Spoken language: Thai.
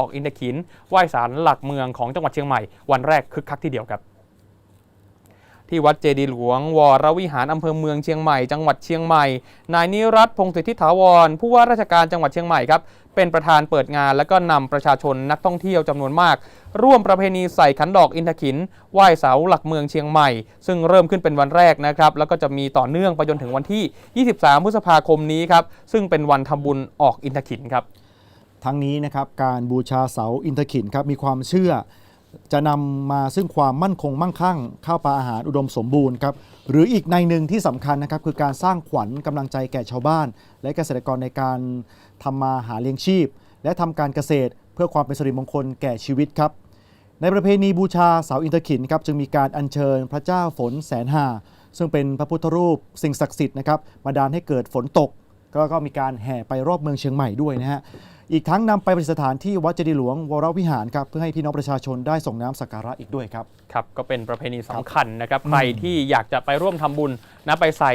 ออกอินทขินไหว้ศาลหลักเมืองของจังหวัดเชียงใหม่ วันแรกคึกคักทีเดียวครับ ที่วัดเจดีหลวง วรวิหารอำเภอเมืองเชียงใหม่ จังหวัดเชียงใหม่ นายนิรัตพงศิทธิถาวร ผู้ว่าราชการจังหวัดเชียงใหม่ครับ เป็นประธานเปิดงาน และก็นำประชาชนนักท่องเที่ยวจำนวนมาก ร่วมประเพณีใส่ขันดอกอินทขิน ไหว้เสาหลักเมืองเชียงใหม่ ซึ่งเริ่มขึ้นเป็นวันแรกนะครับ แล้วก็จะมีต่อเนื่องไปจนถึงวันที่ 23 พฤษภาคมนี้ครับ ซึ่งเป็นวันทำบุญออกอินทขินครับ ทั้งนี้นะครับการบูชาเสาอินทขินครับมีความเชื่อ จะนำมาซึ่งความมั่นคงมั่งคั่งข้าวปลาอาหารอุดมสมบูรณ์ครับหรืออีกในหนึ่งที่สำคัญนะครับคือการสร้างขวัญกำลังใจแก่ชาวบ้าน และเกษตรกรในการทำมาหาเลี้ยงชีพ และทำการเกษตร เพื่อความเป็นสิริมงคลแก่ชีวิตครับในประเพณีบูชาเสาอินทขินครับจึงมีการอัญเชิญพระเจ้าฝนแสนหาซึ่งเป็นพระพุทธรูปสิ่งศักดิ์สิทธิ์นะครับมาดานให้เกิดฝนตก ก็ก็มีการแห่ไปรอบเมืองเชียงใหม่ด้วยนะฮะ อีกทั้งนำไปประดิษฐานที่วัดเจดีย์หลวงวรวิหารครับเพื่อให้พี่น้องประชาชนได้ส่งน้ำสักการะอีกด้วยครับ ครับก็เป็นประเพณีสำคัญนะครับ ใครที่อยากจะไปร่วมทำบุญนะไปใส่